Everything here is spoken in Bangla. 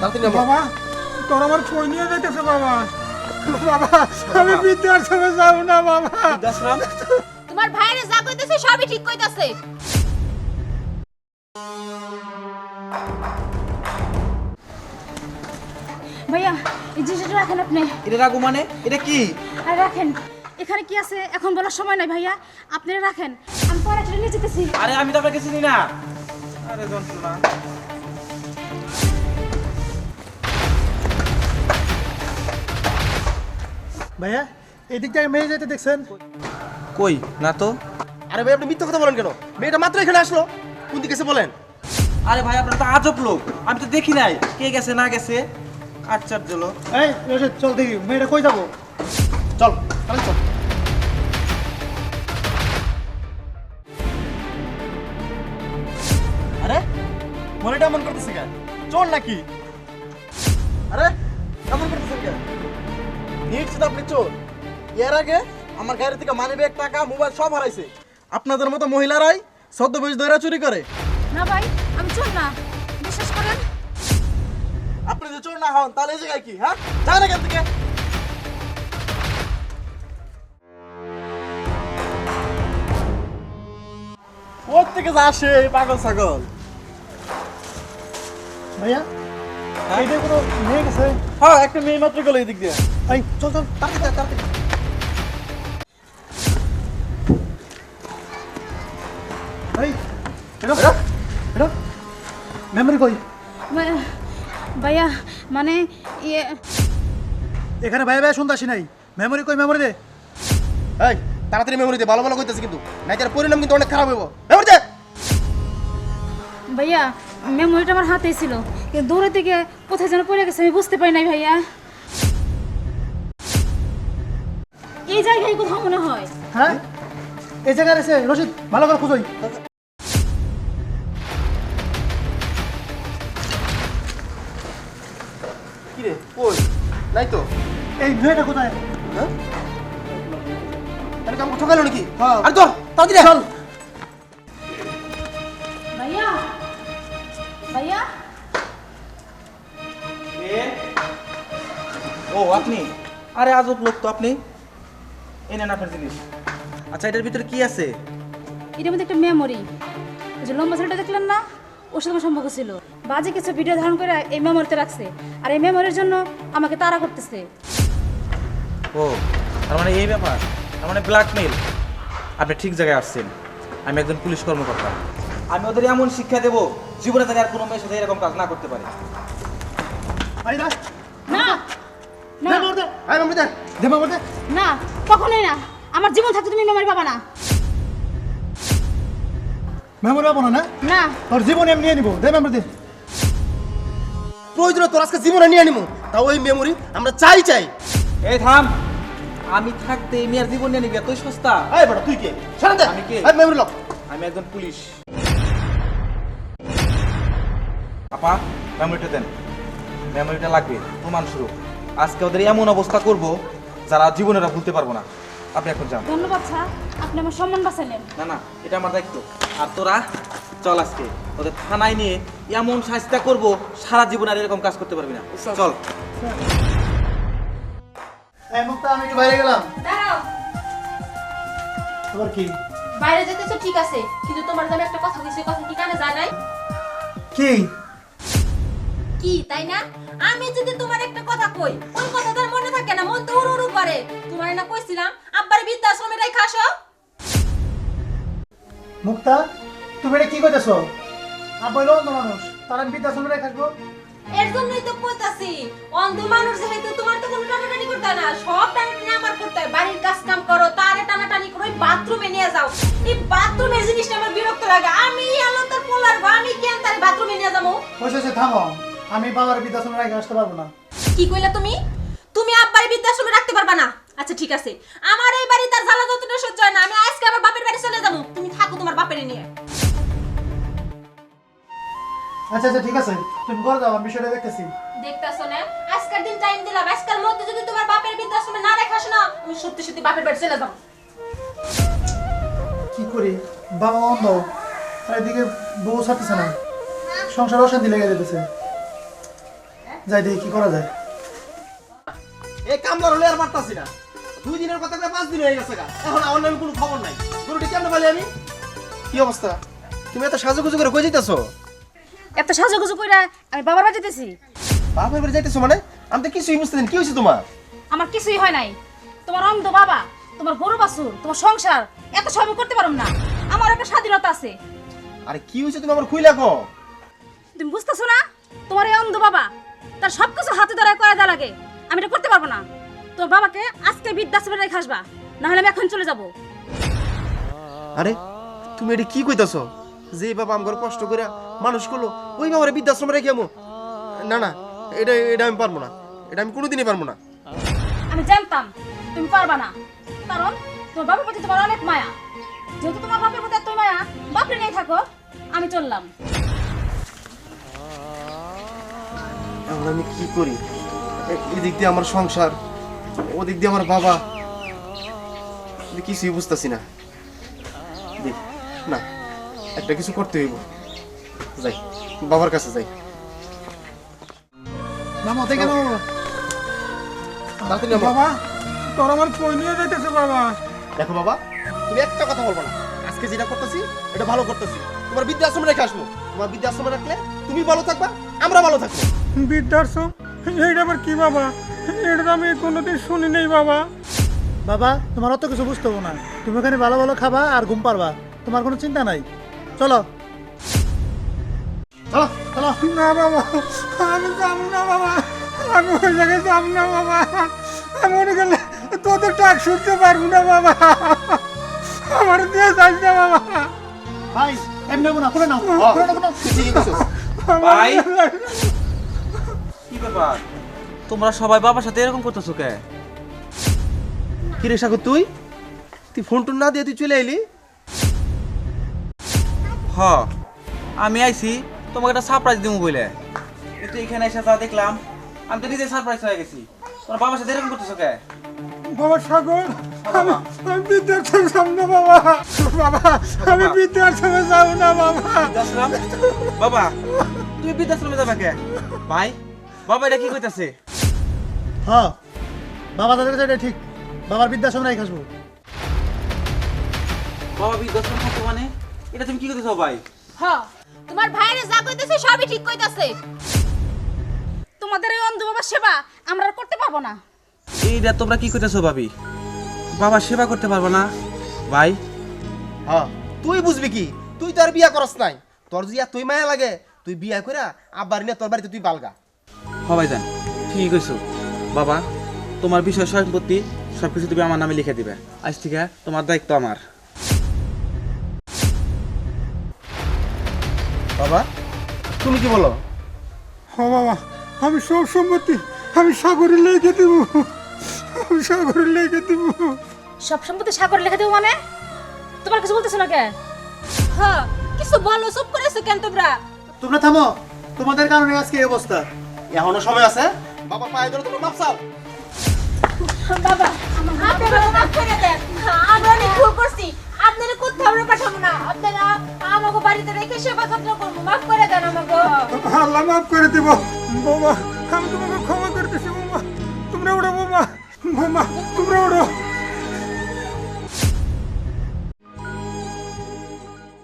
তাড়াতাড়ি বাবা তোর আমার কই নিয়ে যাইতেছে বাবা। বাবা আমি বৃদ্ধাশ্রমে যাব না বাবা। বৃদ্ধাশ্রম তোমার ভাইরে যা কইতেছে সবই ঠিক কইতাছে। ভাইয়া এই জিনিসটা রাখেন আপনি। এটা রাখব মানে? এটা কি? আর রাখেন এখানে কি আছে এখন বলার সময় নাই ভাইয়া। আপনারা রাখেন আমি পরে নিয়ে যেতেছি। আরে আমি তো আপনাকে চিনি না। আরে যন্ত্রণা। ভাইয়া এদিক থেকে মেয়ে যেতে দেখছেন? কই? না তো। আরে ভাই আপনি মিথ্যা কথা বলেন কেন? মেয়েটা মাত্র এখানে আসলো। কোন দিকে বলেন? আরে ভাই আপনার তো আজব লোক। আমি তো দেখি নাই কে গেছে না গেছে। আশ্চর্য লোক। এই রশিদ চল দেখি মেয়েটা কই যাব? চল তাহলে চল। আরে মনেটা এমন করতেছে কেন? চোর নাকি? আরে এমন করতেছেন কেন? নিশ্চিত আপনি চোর। এর আগে আমার গাড়ি থেকে মানি ব্যাগ টাকা মোবাইল সব হারাইছে। আপনাদের মতো মহিলারাই সদ্য বয়স দৈরা চুরি করে। না ভাই আমি চল না। বিশ্বাস করেন? আপনি যদি চোর না হন তাহলে এই জায়গায় কি হ্যাঁ? যান এখান থেকে। ওর থেকে যা আসে পাগল ছাগল? ভাইয়া এইটা কোনো মেয়ে গেছে? হ্যাঁ একটা মেয়ে মাত্র গেল এই দিক দিয়ে। এই চল চল তাড়াতাড়ি তাড়াতাড়ি। এই এটা এটা মেমরি কই? ভাইয়া- ভাইয়া মানে ইয়ে এখানে ভাই ভাই শুনতে আসি নাই। মেমরি কই মেমরি দে। এই তাড়াতাড়ি মেমোরি দে ভালো ভালো কইতেছে কিন্তু। নাই তার পরিণাম কিন্তু অনেক খারাপ হইব। মেমোরি দে! ভাইয়া মেমোরিটা আমার হাতেই ছিল। কিন্তু দূরে থেকে কোথায় যেন পড়ে গেছে আমি বুঝতে পারি নাই ভাইয়া। এই জায়গায় কোথাও মনে হয়। হ্যাঁ? এই জায়গায় এসে রশিদ ভালো করে খুঁজোই কি রে কই? নাই তো। এই মেয়েটা কোথায়? হ্যাঁ? তাহলে কাম ঠকালো নাকি? হ্যাঁ। আরে তো তাড়াতাড়ি চল। ও আপনি? আরে আজব লোক তো আপনি। এই নেন আপনার জিনিস। আচ্ছা এটার ভিতরে কি আছে? এটার মধ্যে একটা মেমোরি ওই যে লম্বা ছেলেটা দেখলেন না? ওর সাথে আমার সম্পর্ক ছিল। বাজে কিছু ভিডিও ধারণ করে এই মেমোরিতে রাখছে। আর এই মেমোরির জন্য আমাকে তাড়া করতেছে। ও তার মানে এই ব্যাপার? তার মানে ব্ল্যাকমেল আপনি ঠিক জায়গায় আসছেন। আমি একজন পুলিশ কর্মকর্তা। আমি ওদের এমন শিক্ষা দেবো জীবনে তাদের আর কোনো মেয়ের সাথে এরকম কাজ না করতে পারে। না! না। না মেমরি দে আয় মেমোরি দে দে মেমরি দে। না কখনোই না। আমার জীবন থাকতে তুমি মেমোরি পাবা না। মেমরি পাবো না না? তোর জীবন এমনি নিয়ে নিবো। দে মেমরি দে। প্রয়োজনে তোর আজকে জীবনে নিয়ে নিমু তাও ওই মেমোরি আমরা চাই চাই। এই থাম। আমি থাকতে এই মেয়ের জীবন নিয়ে নিবি তুই সস্তা। এই বড় তুই কে? ছাড়া দে। আমি কে? এই মেমোরি লক। আমি একজন পুলিশ। আপা মেমোরিটা দেন। মেমোরিটা লাগবে। প্রমাণ স্বরূপ। আজকে ওদের এমন অবস্থা করব যারা জীবনে ভুলতে পারব না। আপনি এখন যান। ধন্যবাদ স্যার। আপনি আমার সম্মান বাঁচালেন। না না এটা আমার দায়িত্ব। আর তোরা চল আজকে। ওদের থানায় নিয়ে এমন শাস্তা করব সারা জীবন আর এরকম কাজ করতে পারবি না। চল। এই মুক্তা আমি একটু বাইরে গেলাম। দাঁড়াও। তোমার কি? বাইরে যেতেছো ঠিক আছে। কিন্তু তোমার যে একটা কথা কইছি কথা কি কানে যায় নাই? কি? কি তাই না? আমি যদি তোমার একটা কথা কই ওই কথা তার মনে থাকে না মন তো উড়ু উড়ু করে। তোমার না কইছিলাম আব্বার বৃদ্ধাশ্রমে রাখা আসো। মুক্তা তুমি এটা কি করতেছো আব্বাই অন্ধ মানুষ তার আমি বৃদ্ধাশ্রমে রেখে আসব। এর জন্যই তো কইতাছি অন্ধ মানুষ যেহেতু তোমার তো কোনো টানাটানি করতে না সব টানাটানি আমার করতে হয়। বাড়ির কাজ কাম করো তারে টানাটানি করো বাথরুমে নিয়ে যাও। এই বাথরুমের জিনিসটা আমার বিরক্ত লাগে। আমি আলো তার পোলার গো, আমি কেন তার বাথরুমে নিয়ে যাব? বসেছে থামো। আমি বাবার বৃদ্ধাশ্রমে রেখে আসতে পারব না। কি কইলা তুমি? তুমি আব্বার বৃদ্ধাশ্রমে রাখতে পারবা না? আচ্ছা ঠিক আছে। আমার এই বাড়ি তার জ্বালা যতটা সহ্য হয় না আমি আজকে আমার বাপের বাড়ি চলে যাব। তুমি থাকো তোমার বাপের নিয়ে। আচ্ছা আচ্ছা ঠিক আছে। তুমি করে দাও আমি বিষয়টা দেখতেছি। দেখতাছো না? আজকের দিন টাইম দিলাম। আজকের মধ্যে যদি তোমার বাপের বৃদ্ধাশ্রমে না রেখাস না আমি সত্যি সত্যি বাপের বাড়ি চলে যাব। কি করি? বাবা অন্ধ। আর এদিকে বউ ছাড়তেছে না। সংসার অশান্তি লেগে যেতেছে যাই দেখি কি করা যায়। এই কামলার হলে আর পারতাছি না। দুই দিনের কথা পাঁচ দিন হয়ে গেছে গা। এখন আমার নামে কোনো খবর নাই। গরুটি কেমনে পালি আমি? কি অবস্থা? তুমি এত সাজুগুজু করে কই যাইতেছো? এত সাজুগুজু কইরা আমি বাবার বাড়ি যেতেছি বাপের বাড়ি যাইতেছো মানে? আমি তো কিছুই বুঝতে দিন কি হয়েছে তোমার? আমার কিছুই হয় নাই। তোমার অন্ধ বাবা তোমার গরু বাছুর তোমার সংসার এত সব আমি করতে পারুম না। আমার একটা স্বাধীনতা আছে। আরে কি হয়েছে তুমি আমার খুইলা কো তুমি বুঝতেছো না? তোমার এই লাগে আমি এটা করতে পারব না। তোর বাবাকে আজকে বৃদ্ধাশ্রমে রেখে আসবা না হলে আমি এখন চলে যাব। আরে তুমি এটা কি কইতাছো? যে বাবা আমার কষ্ট করে মানুষ করল ওই বাবার বৃদ্ধাশ্রমে রেখে আমো। না না এটা এটা আমি পারব না। এটা আমি কোনোদিনই পারব না। আমি জানতাম তুমি পারবা না কারণ তোমার বাবার প্রতি তোমার অনেক মায়া। যেহেতু তোমার বাপের প্রতি এত মায়া বাপরে নিয়ে থাকো আমি চললাম। এখন আমি কি করি? এদিক দিয়ে আমার সংসার ওদিক দিয়ে আমার বাবা। কিছুই বুঝতেছি না। না একটা কিছু করতে হইব। যাই বাবার কাছে যাই। নামো দেখে নামো। বাবা তোর আমার নিয়ে যাইতেছে বাবা? দেখো বাবা তুমি একটা কথা বলব না। আজকে যেটা করতেছি এটা ভালো করতেছি। তোমার বৃদ্ধাশ্রমে রেখে আসব। তোমার বৃদ্ধাশ্রমে রাখলে তুমি ভালো থাকবা আমরা ভালো থাকব। বৃদ্ধাশ্রম? এইটা আবার কি বাবা? এটা তো আমি কোনোদিন শুনি নেই বাবা। বাবা তোমার অত কিছু বুঝতে হবে না। তুমি ওখানে ভালো ভালো খাবা আর ঘুম পারবা তোমার কোনো চিন্তা নাই। চলো। চলো চলো। না বাবা আমি যাব না বাবা। আমি ওই জায়গায় যাব না বাবা। আমি গেলে তোদের টাক শুনতে পারব না বাবা। আমার দিয়ে না বাবা। ভাই এমনি নেব না করে ভাই। কি ব্যাপার? তোমরা সবাই বাবার সাথে এরকম করতেছো কে? কি রে সাগর তুই? তুই ফোন টোন না দিয়ে তুই চলে এলি? হ আমি আইছি তোমাকে একটা সারপ্রাইজ দিব বলে কিন্তু এখানে এসে যা দেখলাম আমি তো নিজে সারপ্রাইজ হয়ে গেছি। তোমার বাবার সাথে এরকম করতেছো কে? বাবা সাগর আমি আমি বৃদ্ধাশ্রম যাব না বাবা। বাবা আমি বৃদ্ধাশ্রমে যাব না বাবা। বাবা তুমি বৃদ্ধাশ্রমে যাবে কে? ভাই বাবা এটা কি কইতাছে? হ্যাঁ বাবা তাদের কাছে এটা ঠিক। বাবার বৃদ্ধাশ্রমে রেখে আসব। বাবা বৃদ্ধাশ্রম থাকতে মানে? এটা তুমি কি করতেছো ভাই? হ তোমার ভাইরে যা কইতেছে সবই ঠিক কইতাছে। তোমাদের এই অন্ধ বাবার সেবা আমরা আর করতে পারব না। এইটা তোমরা কি করতেছো ভাবি? বাবা সেবা করতে পারব না? ভাই। হ্যাঁ তুই বুঝবি কি? তুই তো আর বিয়া করস নাই। তোর যদি তুই মায়া লাগে তুই বিয়া কইরা আব্বার নিয়ে তোর বাড়িতে তুই বালগা। সবাই যান ঠিকই কইছো। বাবা তোমার বিষয় সম্পত্তি সবকিছু তুমি আমার নামে লিখে দিবে। আজ থেকে তোমার দায়িত্ব আমার। বাবা তুমি কি বলো? হ বাবা আমি সব সম্পত্তি আমি সাগরে লেগে দেব। আমি সাগরে লেগে দেব। সব সম্পত্তি সাগরে লিখে দেবো মানে? তোমার কিছু বলতেছো না কে হ কিছু বলো চুপ করেছ কেন তোমরা? তোমরা থামো। তোমাদের কারণে আজকে এই অবস্থা। এখনও সময় আছে? বাবা পায়ে ধরে তোমার মাপ চাও। বাবা আপনারা মাফ করে দেন আমরা অনেক ভুল করছি। আপনারা কোথাও আমরা পাঠাবো না আপনারা আমাকে বাড়িতে রেখে সেবা যত্ন করব মাফ করে দেন আমাকে। আল্লাহ মাফ করে দেব। বাবা আমি তোমাকে ক্ষমা করতেছি বাবা তোমরা ওড়ো বাবা বাবা তোমরা ওড়ো